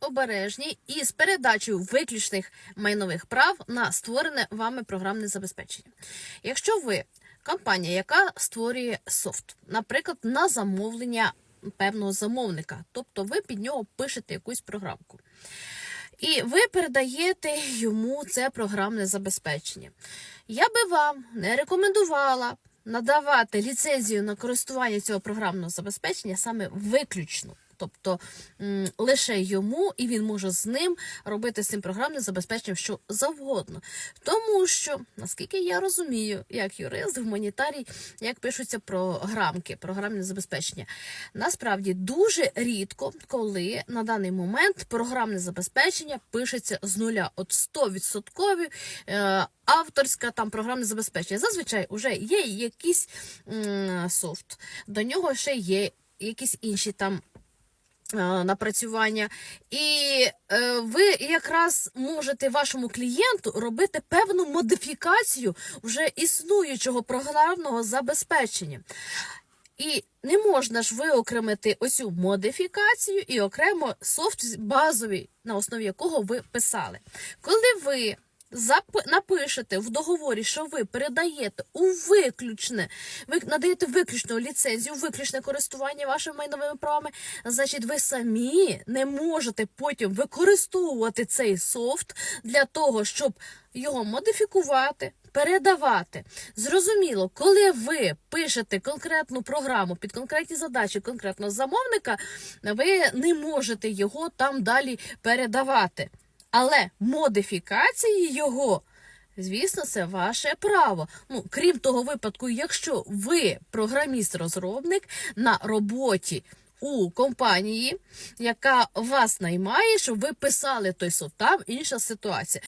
Обережні із передачею виключних майнових прав на створене вами програмне забезпечення. Якщо ви компанія, яка створює софт, наприклад, на замовлення певного замовника, тобто ви під нього пишете якусь програмку. І ви передаєте йому це програмне забезпечення. Я би вам не рекомендувала надавати ліцензію на користування цього програмного забезпечення саме виключно. Тобто лише йому, і він може з ним робити з цим програмним забезпеченням що завгодно. Тому що, наскільки я розумію, як юрист, гуманітарій, як пишуться програмки, програмне забезпечення, насправді дуже рідко, коли на даний момент програмне забезпечення пишеться з нуля, от 100% е, авторська там програмне забезпечення. Зазвичай вже є якийсь м, софт, до нього ще є якісь інші там напрацювання, і е, ви якраз можете вашому клієнту робити певну модифікацію вже існуючого програмного забезпечення. І не можна ж виокремити оцю модифікацію і окремо софт базовий, на основі якого ви писали. Коли ви напишете в договорі, що ви передаєте у виключне, ви надаєте виключну ліцензію, виключне користування вашими майновими правами, значить, ви самі не можете потім використовувати цей софт для того, щоб його модифікувати. Передавати зрозуміло, коли ви пишете конкретну програму під конкретні задачі конкретного замовника, ви не можете його там далі передавати. Але модифікації його, звісно, це ваше право. Ну, крім того випадку, якщо ви програміст-розробник на роботі. У компанії, яка вас наймає, щоб ви писали той софт, там інша ситуація.